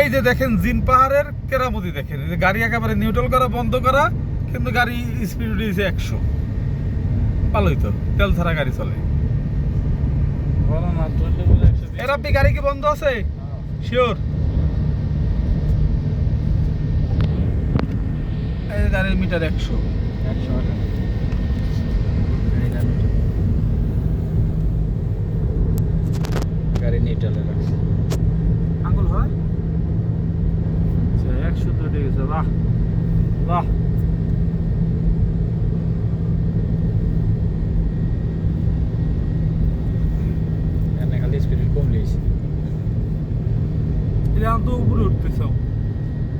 এই যে দেখেন জিন পাহাড়ের কেরামতি দেখেন যে গাড়ি একেবারে নিউট্রাল করা বন্ধ করা কিন্তু গাড়ি স্পিড দিয়েছে একশো। ভালোই তো তেল ছাড়া গাড়ি চলে। এর গাড়ি কি বন্ধ আছে? শিওর এই গাড়ির মিটার একশো। গাড়ি নিউট্রালে রাখছে। আঙ্গুল হয় আচ্ছা একশো তো উঠে গেছে বাহ বাহ। এখানে খালি স্পিড কম লিয়েছে এটা তো উপরে উঠতেছে।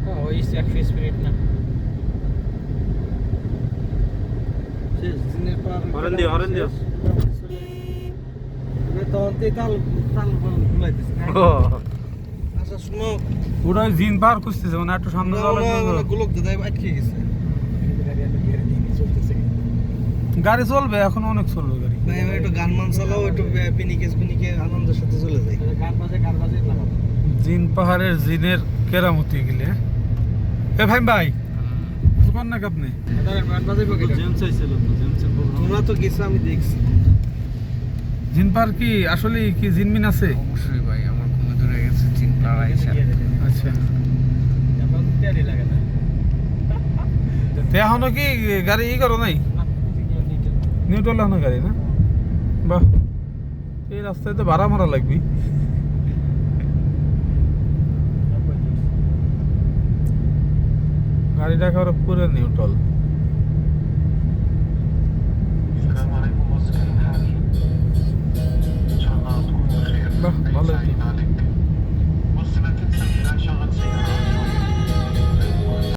হ্যাঁ ওই একশো স্পিড না। হরেন দিও, হরেন দিও। ও ওটা জিন খুঁজতেছে মানে একটু সামনে তো। গাড়ি চলবে এখন অনেক চলবে গাড়ি। গান মান চালাও একটু পিনিকেস পিনিকে আনন্দের সাথে চলে যাই। গান বাজে গান বাজে জিন পাহাড়ের জিনের কেরামতি গেলে এ ভাই ভাই কর নাকি আপনি? তোমরা তো গেছো আমি দেখছি। জিন পাহাড় কি আসলে কি জিনমিন আছে? অবশ্যই ভাই আমার চিন্তা আচ্ছা। কি গাড়ি ই করো নাই? নিউট্রাল এখনও গাড়ি না? বাহ। এই রাস্তায় তো ভাড়া মারা লাগবি। গাড়িটা একেবারে পুরো নিউট্রাল